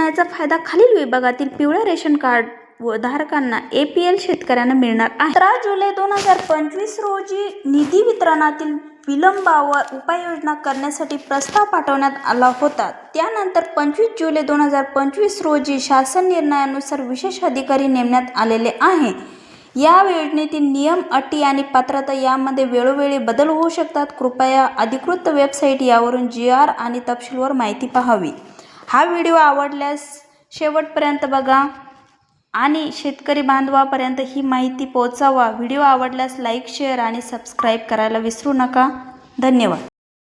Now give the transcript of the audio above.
योजनेचा फायदा खालील विभागातील पिवळ्या रेशन कार्ड व धारकांना ए पी एल शेतकऱ्यांना मिळणार आहे. सतरा जुलै दोन हजार पंचवीस रोजी निधी वितरणातील विलंबावर उपाययोजना करण्यासाठी प्रस्ताव पाठवण्यात आला होता. त्यानंतर पंचवीस जुलै दोन हजार पंचवीस रोजी शासन निर्णयानुसार विशेष अधिकारी नेमण्यात आलेले आहे. या योजनेतील नियम अटी आणि पात्रता यामध्ये वेळोवेळी बदल होऊ शकतात. कृपया अधिकृत वेबसाईट यावरून जी आर आणि तपशीलवार माहिती पाहावी. हा व्हिडिओ आवडल्यास शेवटपर्यंत बघा आणि शेतकरी बांधवापर्यंत ही माहिती पोहोचावा. व्हिडिओ आवडल्यास लाईक शेअर आणि सबस्क्राईब करायला विसरू नका. धन्यवाद.